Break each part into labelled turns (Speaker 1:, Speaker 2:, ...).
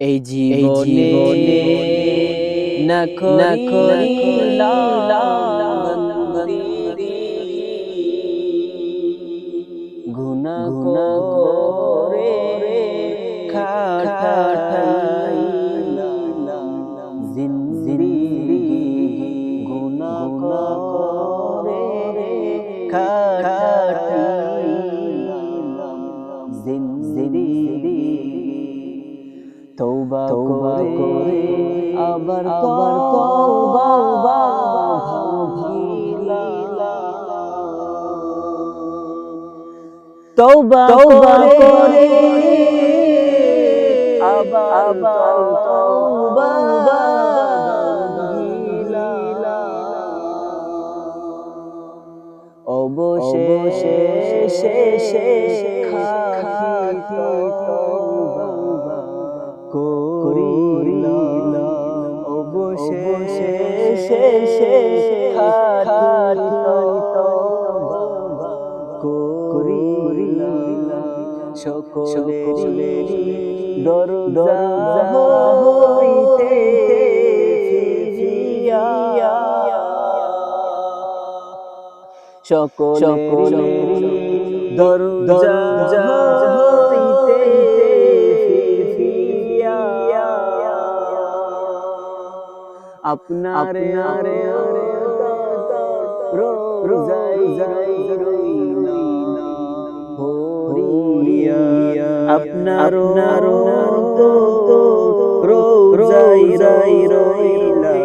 Speaker 1: এই জীবনে না গুনা গুনা করে খাটাই জিন্দিগি গুনা করে খাটাই জিন্দিগি তৌবা করে আবার আবার তৌবা তৌবা করে আবার আবার তৌবা অবশেষে খাকি তৌবা করিলাম অবশেষে তৌবা করিলাম সকলের দরজা হইতে সকলের দরজা আপনার রোজাই হরিয়া আপনার তো রোজাই রাই রইলা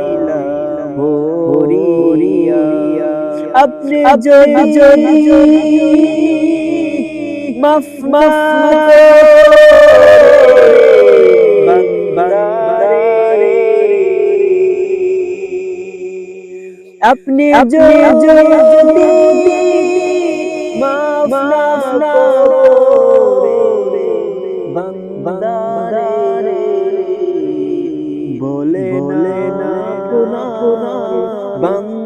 Speaker 1: হরিয়া আপনি যদি যদি মাফ মাফ আপনি যদি মাফ বান্দারে বলে বলে না পুনা পুনা বান্দা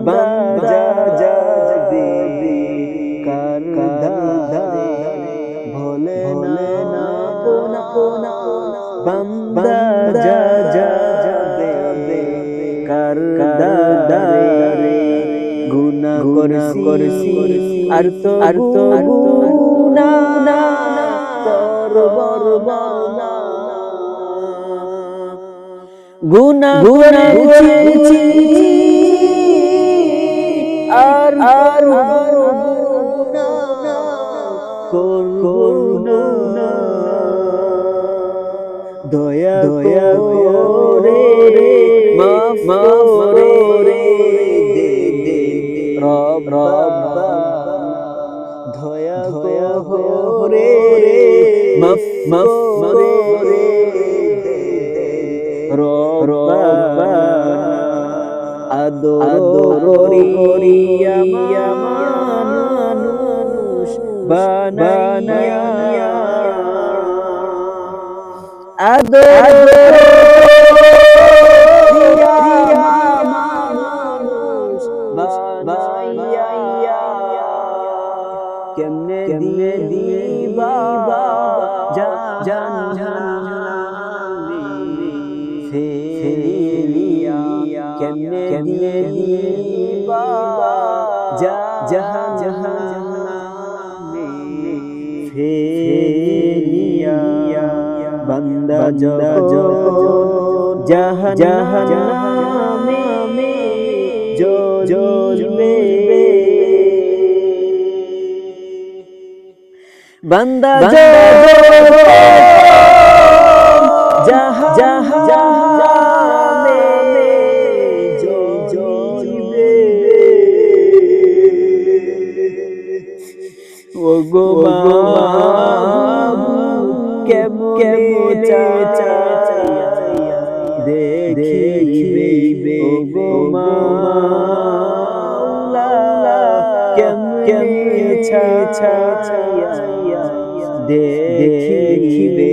Speaker 1: করছি। আর তো আর তো গুনা না করব না গুনা করেছি। আর আর গুনা দয়া দয়া করে মাফ মাফ দয়া দয়া করে মাফ মাফ রে আদরিয়া মানুষ বানাইয়া আদরিয়া জান ফেলিয়া কেমনে কেমনে দিবা জাহান জাহান ফেলিয়া বান্দা যখন জাহান জাহান মে জো জোজবে বান্দা জাহা গো কেমন দেখিবে গো কেমন দেখিবে